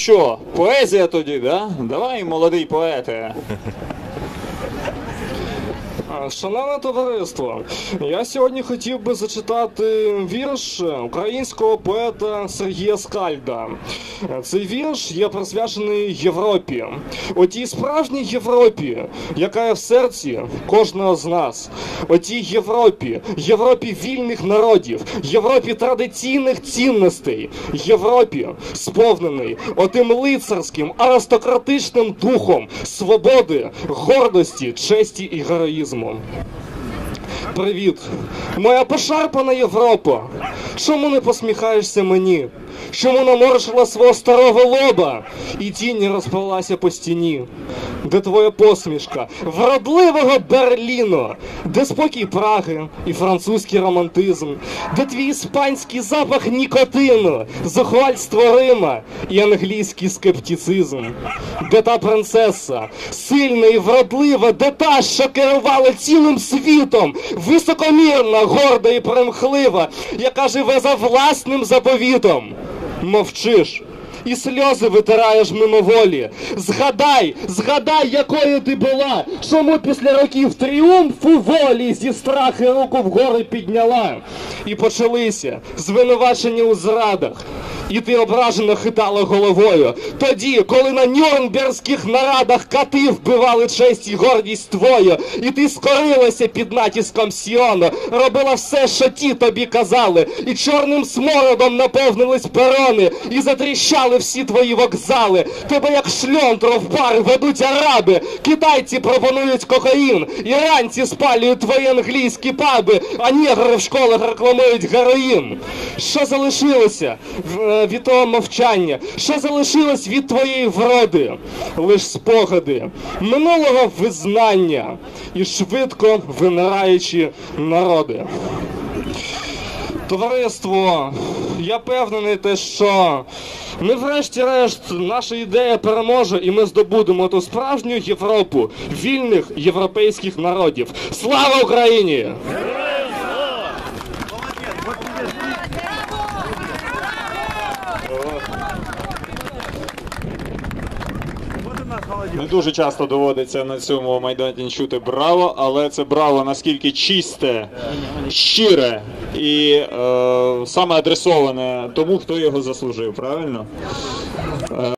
що, поезія тоді, да? Давай, молодий поете. Шановне товариство, я сьогодні хотів би зачитати вірш українського поета Сергія Скальда. Цей вірш є присвячений Європі. Отій справжній Європі, яка є в серці кожного з нас. Отій Європі, Європі вільних народів, Європі традиційних цінностей, Європі, сповнений отим лицарським аристократичним духом свободи, гордості, честі і героїзму. Привіт, моя пошарпана Європа. Чому не посміхаєшся мені? Чому наморщила свого старого лоба і тінь розпалася по стіні? Де твоя посмішка? Вродливого Берліну, де спокій Праги і французький романтизм, де твій іспанський запах нікотину, зухвальство Рима і англійський скептицизм, де та принцеса, сильна і вродлива, де та, що керувала цілим світом, високомірна, горда і примхлива, яка живе за власним заповітом. Мовчиш. І сльози витираєш мимоволі. Згадай, згадай, якою ти була. Чому після років тріумфу волі зі страхи руку вгори підняла? І почалися звинувачення у зрадах. І ти ображено хитала головою. Тоді, коли на Нюрнберзьких нарадах кати вбивали честь і гордість твою, і ти скорилася під натиском Сіону, робила все, що ті тобі казали, і чорним смородом наповнились перони, і затріщали всі твої вокзали. Тебе як шльонтро в бар ведуть араби, китайці пропонують кокаїн, іранці спалюють твої англійські паби, а негри в школах рекламують героїн. Що залишилося в- е, від того мовчання? Що залишилось від твоєї вроди? Лиш спогади минулого визнання і швидко вимираючі народи. Товариство, я певнений те, що ми врешті-решт наша ідея переможе, і ми здобудемо ту справжню Європу вільних європейських народів. Слава Україні! Не дуже часто доводиться на цьому майдані чути браво, але це браво наскільки чисте, щире і е, саме адресоване тому, хто його заслужив, правильно?